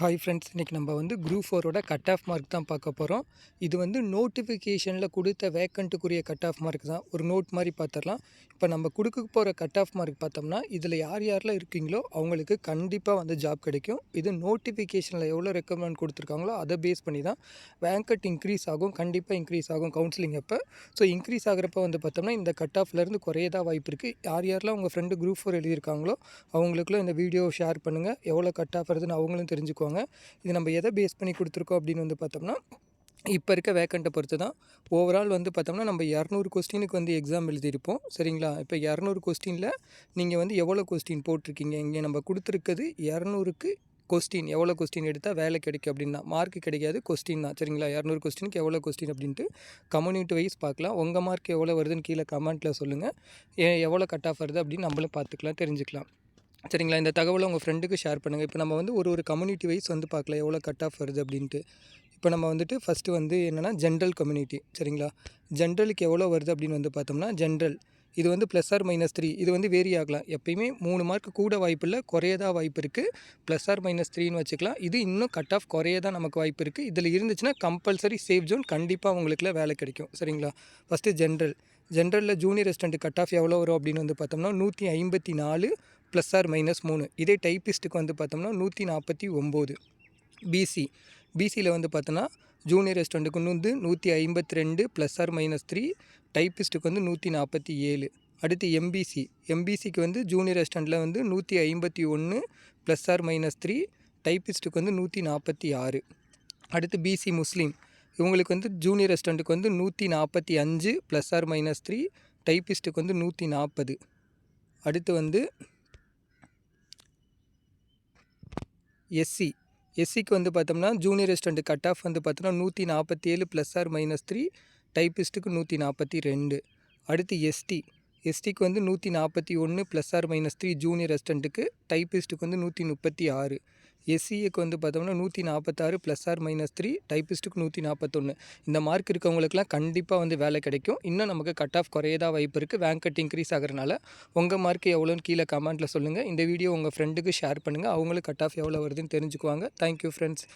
Hi friends இன்றைக்கி நம்ம வந்து குரூப் ஃபோரோட கட் ஆஃப் மார்க் தான் பார்க்க போகிறோம் இது வந்து நோட்டிஃபிகேஷனில் கொடுத்த வேக்கண்ட்டுக்குரிய கட் ஆஃப் மார்க் தான். ஒரு நோட் மாதிரி பார்த்துடலாம். இப்போ நம்ம கொடுக்க போகிற கட் ஆஃப் மார்க் பார்த்தோம்னா இதில் யார் யாரெலாம் இருக்கீங்களோ அவங்களுக்கு கண்டிப்பாக வந்து ஜாப் கிடைக்கும். இது நோட்டிஃபிகேஷனில் எவ்வளோ ரெக்கமெண்ட் கொடுத்துருக்காங்களோ அதை பேஸ் பண்ணி தான் வேங்கட் இன்க்ரீஸ் ஆகும். கண்டிப்பாக இன்க்ரீஸ் ஆகும் கவுன்சிலிங் அப்போ. ஸோ இன்க்ரீஸ் ஆகிறப்ப வந்து பார்த்தோம்னா இந்த கட் ஆஃப்லேருந்து குறையதான் வாய்ப்பு இருக்குது யார் யாரெல்லாம் உங்கள் ஃப்ரெண்டு குரூப் ஃபோர் எழுதியிருக்காங்களோ அவங்களுக்குள்ள இந்த வீடியோ ஷேர் பண்ணுங்கள் எவ்வளோ கட் ஆஃப் வருதுன்னு அவங்களும் தெரிஞ்சுக்குவாங்க. இது நம்ம எதை பேஸ் பண்ணி கொடுத்துருக்கோம் அப்படின்னு வந்து பார்த்தோம்னா இப்போ இருக்க வேக்கண்ட்டை பொறுத்து தான் ஓவரால் வந்து பார்த்தோம்னா நம்ம இரநூறு கொஸ்டினுக்கு வந்து எக்ஸாம் எழுதியிருப்போம். சரிங்களா? இப்போ இரநூறு கொஸ்டினில் நீங்கள் வந்து எவ்வளோ கொஸ்டின் போட்டிருக்கீங்க? இங்கே நம்ம கொடுத்துருக்கிறது இரநூறுக்கு கொஸ்டின் எவ்வளோ கொஸ்டின் எடுத்தால் வேலை கிடைக்கும் அப்படின்னா மார்க் கிடைக்காது கொஸ்டின் தான். சரிங்களா? இரநூறு கொஸ்டினுக்கு எவ்வளோ கொஸ்டின் அப்படின்ட்டு கம்யூனிட்டி வைஸ் பார்க்கலாம். உங்கள் மார்க் எவ்வளோ வருதுன்னு கீழே கமெண்ட்டில் சொல்லுங்கள் எவ்வளோ கட் ஆஃப் வருது அப்படின்னு நம்மளும் பார்த்துக்கலாம் தெரிஞ்சுக்கலாம். சரிங்களா? இந்த தகவலை உங்கள் ஃப்ரெண்டுக்கு ஷேர் பண்ணுங்கள் இப்போ நம்ம வந்து ஒரு ஒரு கம்யூனிட்டி வைஸ் வந்து பார்க்கலாம் எவ்வளோ கட் ஆஃப் வருது அப்படின்ட்டு. இப்போ நம்ம வந்துட்டு ஃபஸ்ட்டு வந்து என்னென்னா ஜென்ரல் கம்யூனிட்டி சரிங்களா? ஜென்ரலுக்கு எவ்வளோ வருது அப்படின்னு வந்து பார்த்தோம்னா ஜென்ரல் இது வந்து ப்ளஸ் ஆர் மைனஸ் த்ரீ இது வந்து வேரி ஆகலாம். எப்பயுமே மூணு மார்க் கூட வாய்ப்பு இல்லை குறையதா வாய்ப்பு இருக்குது ப்ளஸ் ஆர் மைனஸ் த்ரீன்னு வச்சுக்கலாம். இது இன்னும் கட் ஆஃப் குறையதான் நமக்கு வாய்ப்பு இருக்குது இதில் இருந்துச்சுன்னா கம்பல்சரி சேஃப் ஜோன் கண்டிப்பாக உங்களுக்குலாம் வேலை கிடைக்கும். சரிங்களா? ஃபஸ்ட்டு ஜென்ரல் ஜென்ரலில் ஜூனியர் ரெஸ்டண்ட் கட் ஆஃப் எவ்வளோ வரும் அப்படின்னு வந்து பார்த்தோம்னா நூற்றி ஐம்பத்தி நாலு ப்ளஸ் ஆர் மைனஸ் மூணு. இதே டைப்பிஸ்ட்டுக்கு வந்து பார்த்தோம்னா நூற்றி நாற்பத்தி ஒம்பது. பிசி பிசியில் வந்து பார்த்தோன்னா ஜூனியர் ரெஸ்டாரண்ட்டுக்கு வந்து நூற்றி ஐம்பத்தி ரெண்டு ப்ளஸ் ஆர் மைனஸ் த்ரீ டைப்பிஸ்ட்டுக்கு வந்து நூற்றி நாற்பத்தி ஏழு. அடுத்து எம்பிசி எம்பிசிக்கு வந்து ஜூனியர் ரெஸ்டாரண்ட்டில் வந்து நூற்றி ஐம்பத்தி ஒன்று ப்ளஸ் ஆர் மைனஸ் த்ரீ டைப்பிஸ்ட்டுக்கு வந்து நூற்றி நாற்பத்தி ஆறு. அடுத்து பிசி முஸ்லீம். இவங்களுக்கு வந்து ஜூனியர் ரெஸ்டாரண்ட்டுக்கு வந்து நூற்றி நாற்பத்தி அஞ்சு ப்ளஸ் ஆர் மைனஸ் த்ரீ டைப்பிஸ்ட்டுக்கு வந்து நூற்றி நாற்பது. அடுத்து வந்து எஸ்சி. எஸ்சிக்கு வந்து பார்த்தோம்னா ஜூனியர் ரெஸ்டண்ட் கட் ஆஃப் வந்து பார்த்தோம்னா நூற்றி நாற்பத்தி ஏழு ப்ளஸ் ஆர் மைனஸ் த்ரீ டைப்பிஸ்ட்டுக்கு நூற்றி நாற்பத்தி ரெண்டு. அடுத்து எஸ்டி. எஸ்டிக்கு வந்து நூற்றி நாற்பத்தி ஒன்று plus or minus three junior ரெஸ்டண்ட்டுக்கு டைப்பிஸ்ட்டுக்கு வந்து நூற்றி முப்பத்தி ஆறு. எஸ்சிஏக்கு வந்து பார்த்தோம்னா நூற்றி நாற்பத்தாறு ப்ளஸ் ஆர் மைனஸ் த்ரீ டைப்பிஸ்ட்டுக்கு நூற்றி நாற்பத்தொன்று இந்த மார்க் இருக்கவங்களுக்குலாம் கண்டிப்பாக வந்து வேலை கிடைக்கும். இன்னும் நமக்கு கட் ஆஃப் குறையதா வாய்ப்பு இருக்குது ரேங்க் கட் இன்க்ரீஸ் ஆகிறனால உங்கள் மார்க் எவ்வளோன்னு கீழே கமெண்ட்டில் சொல்லுங்கள் இந்த வீடியோ உங்கள் ஃப்ரெண்டுக்கு ஷேர் பண்ணுங்கள் அவங்களும் கட் ஆஃப் எவ்வளோ வருதுன்னு தெரிஞ்சுக்குவாங்க. Thank you friends